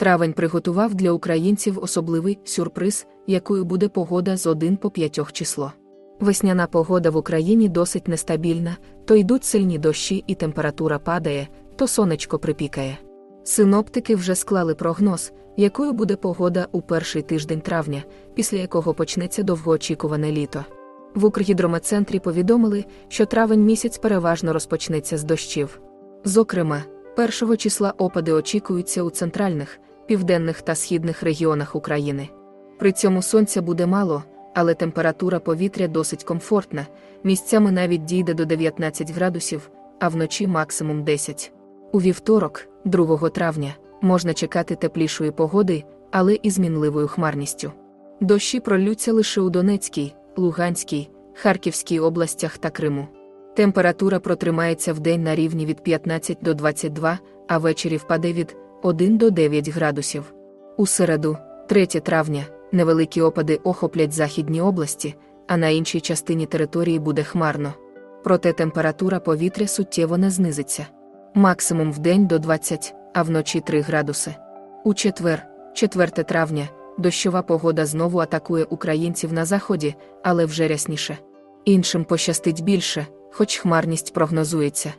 Травень приготував для українців особливий сюрприз, якою буде погода з 1 по 5 число. Весняна погода в Україні досить нестабільна, то йдуть сильні дощі і температура падає, то сонечко припікає. Синоптики вже склали прогноз, якою буде погода у перший тиждень травня, після якого почнеться довгоочікуване літо. В Укргідрометцентрі повідомили, що травень місяць переважно розпочнеться з дощів. Зокрема, першого числа опади очікуються у центральних, південних та східних регіонах України. При цьому сонця буде мало, але температура повітря досить комфортна, місцями навіть дійде до 19 градусів, а вночі максимум 10. У вівторок, 2 травня, можна чекати теплішої погоди, але і з мінливою хмарністю. Дощі пролються лише у Донецькій, Луганській, Харківській областях та Криму. Температура протримається вдень на рівні від 15 до 22, а ввечері впаде від 1 до 9 градусів. У середу, 3 травня, невеликі опади охоплять західні області, а на іншій частині території буде хмарно. Проте температура повітря суттєво не знизиться. Максимум вдень до 20, а вночі 3 градуси. У четвер, 4 травня, дощова погода знову атакує українців на заході, але вже рясніше. Іншим пощастить більше, хоч хмарність прогнозується.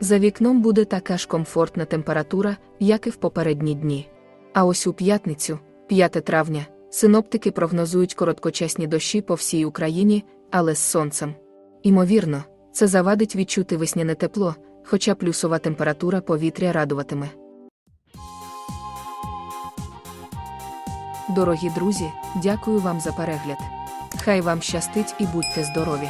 За вікном буде така ж комфортна температура, як і в попередні дні. А ось у п'ятницю, 5 травня, синоптики прогнозують короткочасні дощі по всій Україні, але з сонцем. Імовірно, це завадить відчути весняне тепло, хоча плюсова температура повітря радуватиме. Дорогі друзі, дякую вам за перегляд. Хай вам щастить і будьте здорові!